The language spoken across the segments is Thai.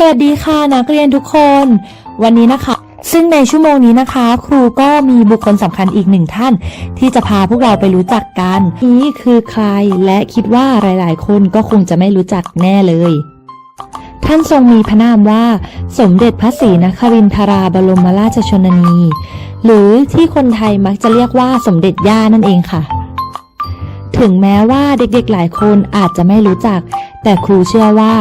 สวัสดีค่ะนักเรียนทุกคน วันนี้นะคะ ซึ่งในชั่วโมงนี้นะคะ ครูก็มีบุคคลสำคัญอีกหนึ่งท่าน ที่จะพาพวกเราไปรู้จักกัน นี้คือใครและคิดว่าหลาย ๆ คนก็คงจะไม่รู้จักแน่เลย ท่านทรงมีพระนามว่า สมเด็จพระศรีนครินทราบรมราชชนนี หรือที่คนไทยมักจะเรียกว่าสมเด็จย่านั่นเองค่ะ ถึงแม้ว่าเด็กๆหลายคนอาจจะไม่รู้จัก แต่ครูเชื่อว่า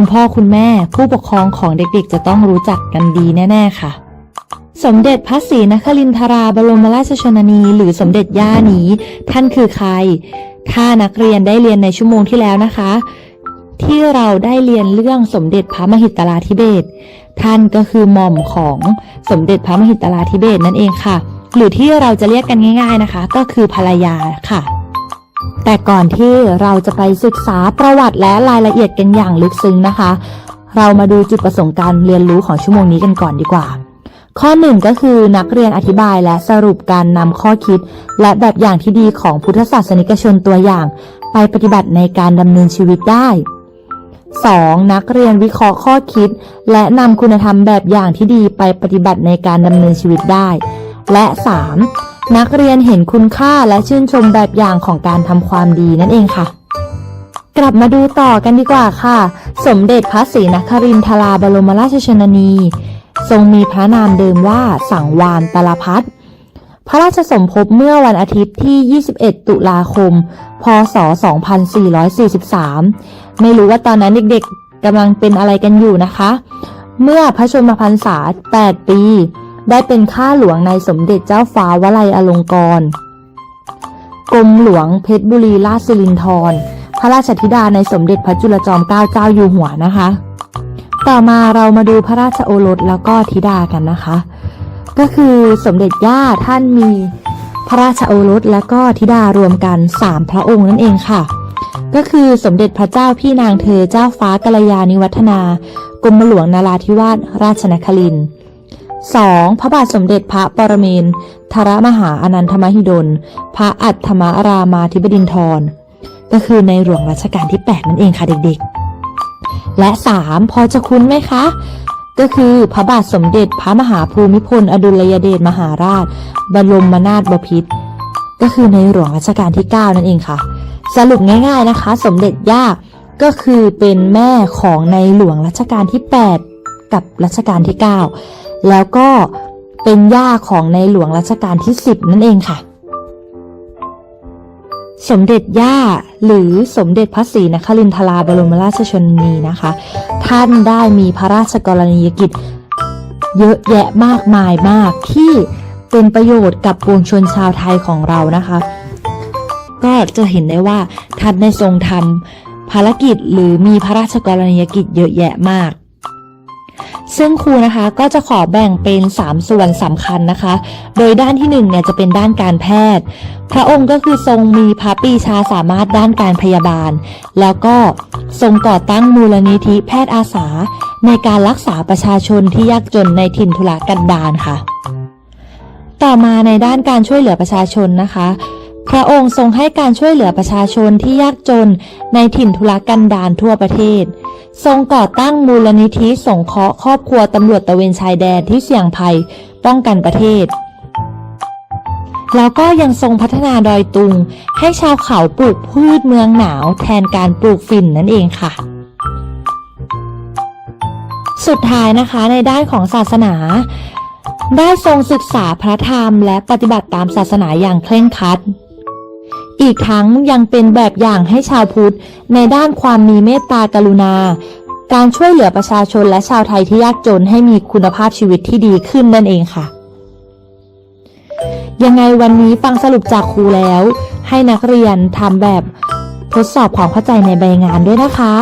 คุณพ่อคุณแม่ ผู้ปกครองของเด็กๆ จะต้องรู้จักกันดีแน่ๆค่ะ สมเด็จพระศรีนครินทราบรมราชชนนี หรือสมเด็จย่านี้ ท่านคือใคร ถ้านักเรียนได้เรียนในชั่วโมงที่แล้วนะคะ ที่เราได้เรียนเรื่องสมเด็จพระมหิตลาธิเบศท่านก็คือหม่อมของสมเด็จพระมหิตลาธิเบศนั่นเองค่ะ หรือที่เราจะเรียกกันง่าย ๆนะคะ ก็คือภรรยาค่ะ แต่ก่อนที่เราจะไปศึกษาประวัติและรายละเอียดกันอย่างลึกซึ้งนะคะ เรามาดูจุดประสงค์การเรียนรู้ของชั่วโมงนี้กันก่อนดีกว่า ข้อหนึ่งก็คือนักเรียนอธิบายและสรุปการนำข้อคิด และแบบอย่างที่ดีของพุทธศาสนิกชนตัวอย่าง ไปปฏิบัติในการดำเนินชีวิตได้ 2. นักเรียนวิเคราะห์ข้อคิด และนำคุณธรรมแบบอย่างที่ดีไปปฏิบัติในการดำเนินชีวิตได้ และ 3. นักเรียนเห็นคุณค่าและชื่นชมแบบอย่างของการทำความดีนั่นเองค่ะ กลับมาดูต่อกันดีกว่าค่ะ สมเด็จพระศรีนครินทราบรมราชชนนี ทรงมีพระนามเดิมว่าสังวานตลพัฒน์พระราชสมภพเมื่อวันอาทิตย์ที่ 21 ตุลาคม พศ 2443 ไม่รู้ว่าตอนนั้นเด็กๆกำลังเป็นอะไรกันอยู่นะคะ เมื่อพระชนมพรรษา 8 ปี ได้เป็นข้าหลวงในสมเด็จเจ้าฟ้าวลัยอลงกรณ์กรมหลวงเพชรบุรีราชสิรินธรพระราชธิดาในสมเด็จพระจุลจอมเกล้าเจ้าอยู่หัวนะคะ ต่อมาเรามาดูพระราชโอรสแล้วก็ธิดากันนะคะ ก็คือสมเด็จย่าท่านมีพระราชโอรสและก็ธิดารวมกัน3พระองค์นั่นเองค่ะ ก็คือสมเด็จพระเจ้าพี่นางเธอเจ้าฟ้ากัลยาณิวัฒนากรมหลวงนาราธิวาสราชนครินทร์ 2. พระบาทสมเด็จพระปรเมนทรมหาอนันทมหิดล พระอัฏฐมารามาธิบดินทร ก็คือในหลวงรัชกาลที่ 8 นั่นเองค่ะเด็กๆ และ 3. พอจะคุ้นไหมคะ ก็คือพระบาทสมเด็จพระมหาภูมิพล อดุลยเดชมหาราช บรมนาถบพิตรก็คือในหลวงรัชกาลที่ 9 นั่นเองค่ะ สรุปง่ายๆนะคะ สมเด็จย่าก็คือเป็นแม่ของในหลวงรัชกาลที่ 8 กับรัชกาลที่ 9 แล้วก็เป็นย่าของในหลวงรัชกาลที่ 10 นั่นเองค่ะ สมเด็จย่าหรือสมเด็จพระศรีนครินทราบรมราชชนนีนะคะ ท่านได้มีพระราชกรณียกิจ เยอะแยะมากมายมากที่เป็นประโยชน์กับปวงชนชาวไทยของเรานะคะ ก็จะเห็นได้ว่าท่านได้ทรงทำภารกิจหรือมีพระราชกรณียกิจเยอะแยะมาก ซึ่งครูนะคะก็จะขอแบ่งเป็น 3 ส่วนสำคัญนะคะ โดยด้านที่1เนี่ยจะเป็นด้านการแพทย์ พระองค์ก็คือทรงมีพระปีชาสามารถด้านการพยาบาล แล้วก็ทรงก่อตั้งมูลนิธิแพทย์อาสา ในการรักษาประชาชนที่ยากจนในถิ่นทุรกันดารค่ะ ต่อมาในด้านการช่วยเหลือประชาชนนะคะ พระองค์ทรงให้การช่วยเหลือประชาชนที่ยากจนในถิ่นทุรกันดารทั่วประเทศ ทรงก่อตั้งมูลนิธิสงเคราะห์ครอบครัวตำรวจตะเวนชายแดนที่เสี่ยงภัยป้องกันประเทศ แล้วก็ยังทรงพัฒนาดอยตุง ให้ชาวเขาปลูกพืชเมืองหนาวแทนการปลูกฝิ่นนั่นเองค่ะ สุดท้ายนะคะในด้านของศาสนาได้ทรงศึกษาพระธรรมและปฏิบัติตามศาสนาอย่างเคร่งครัด อีกทั้งยังเป็นแบบอย่างให้ชาวพุทธ ในด้านความมีเมตตากรุณา การช่วยเหลือประชาชนและชาวไทยที่ยากจนให้มีคุณภาพชีวิตที่ดีขึ้นนั่นเองค่ะ ยังไงวันนี้ฟังสรุปจากครูแล้ว ให้นักเรียนทำแบบทดสอบความเข้าใจในใบงานด้วยนะคะ